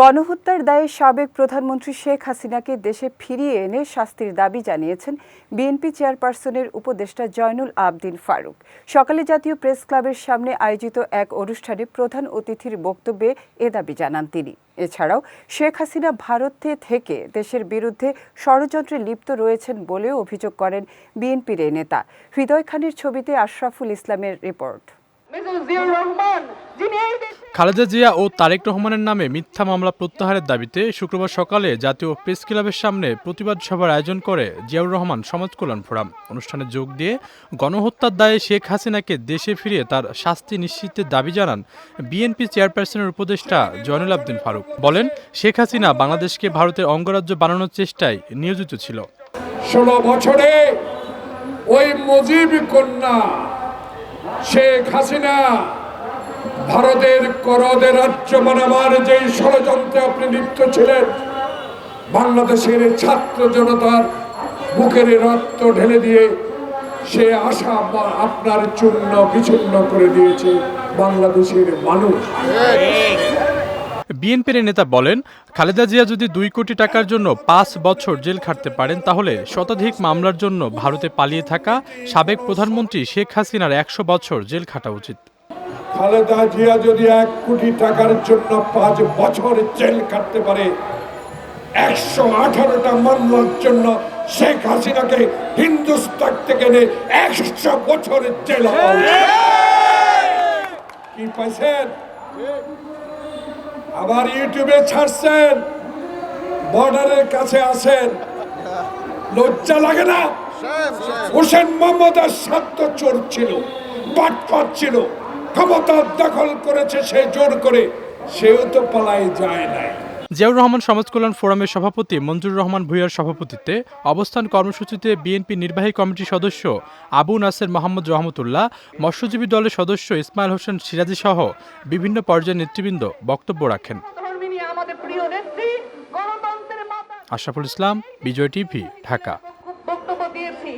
গণহত্যার দায়ে সাবেক প্রধানমন্ত্রী শেখ হাসিনাকে দেশে ফিরিয়ে এনে শাস্তির দাবি জানিয়েছেন বিএনপি চেয়ারপারসনের উপদেষ্টা জয়নুল আবদিন ফারুক। সকালে জাতীয় প্রেস ক্লাবের সামনে আয়োজিত এক অনুষ্ঠানে প্রধান অতিথির বক্তব্যে এ দাবি জানান তিনি। এছাড়াও, শেখ হাসিনা ভারতে থেকে দেশের বিরুদ্ধে ষড়যন্ত্রে লিপ্ত রয়েছেন বলেও অভিযোগ করেন বিএনপির এই নেতা। হৃদয় খানের ছবিতে আশরাফুল ইসলামের রিপোর্ট। খালেদা জিয়া ও তারেক রহমানের নামে মিথ্যা মামলা প্রত্যাহারের দাবিতে শুক্রবার সকালে জাতীয় প্রেস ক্লাবের সামনে প্রতিবাদ সভার আয়োজন করে জিয়াউর রহমান সমাজ কল্যাণ ফোরাম। অনুষ্ঠানে যোগ দিয়ে গণহত্যার দায়ে শেখ হাসিনাকে দেশে ফিরিয়ে তার শাস্তি নিশ্চিতের দাবি জানান বিএনপি চেয়ারপারসনের উপদেষ্টা জয়নুল আবদিন ফারুক। বলেন, শেখ হাসিনা বাংলাদেশকে ভারতের অঙ্গরাজ্য বানানোর চেষ্টায় নিয়োজিত ছিল। ষোলো বছরে ওই মুজিব কন্যা শেখ হাসিনা ভারতের করদের রাজ্য বানাবার যে ষড়যন্ত্রে আপনি লিপ্ত ছিলেন, বাংলাদেশের ছাত্র জনতার বুকের রক্ত ঢেলে দিয়ে সে আশা আপনার চূর্ণ বিচূর্ণ করে দিয়েছে বাংলাদেশের মানুষ। বিএনপির নেতা বলেন, খালেদা জিয়া যদি দুই কোটি টাকার জন্য পাঁচ বছর জেল খাটতে পারেন, তাহলে শতাধিক মামলার জন্য ভারতে পালিয়ে থাকা সাবেক প্রধানমন্ত্রী শেখ হাসিনার একশো বছর জেল খাটা উচিত। খালেদা জিয়া যদি এক কোটি টাকার জন্য পাঁচ বছর জেল কাটতে পারে একশো আঠারোটা মামলার জন্য শেখ হাসিনাকে হিন্দুস্তান থেকে এনে একশো বছর জেল। কি পাইছেন? আবার ইউটিউবে ছাড়ছেন বর্ডারের কাছে আছেন। লজ্জা লাগে না? হোসেন মোহাম্মদ সাধ্য চোর ছিল পাটপাট ছিল। ক্ষমতা দখল করেছে সে জোর করে সেও তো পালাই যায় নাই। জিয়াউর রহমান সমাজ কল্যাণ ফোরামের সভাপতি মঞ্জুর রহমান ভূঁইয়ার সভাপতিত্বে অবস্থান কর্মসূচিতে বিএনপি নির্বাহী কমিটির সদস্য আবু নাসের মোহাম্মদ রহমতুল্লাহ মৎস্যজীবী দলের সদস্য ইসমাইল হোসেন সিরাজি সহ বিভিন্ন পর্যায়ের নেতৃবৃন্দ বক্তব্য রাখেন। আশরাফুল ইসলাম বিজয় টিভি ঢাকা। বক্তব্য দিয়েছি।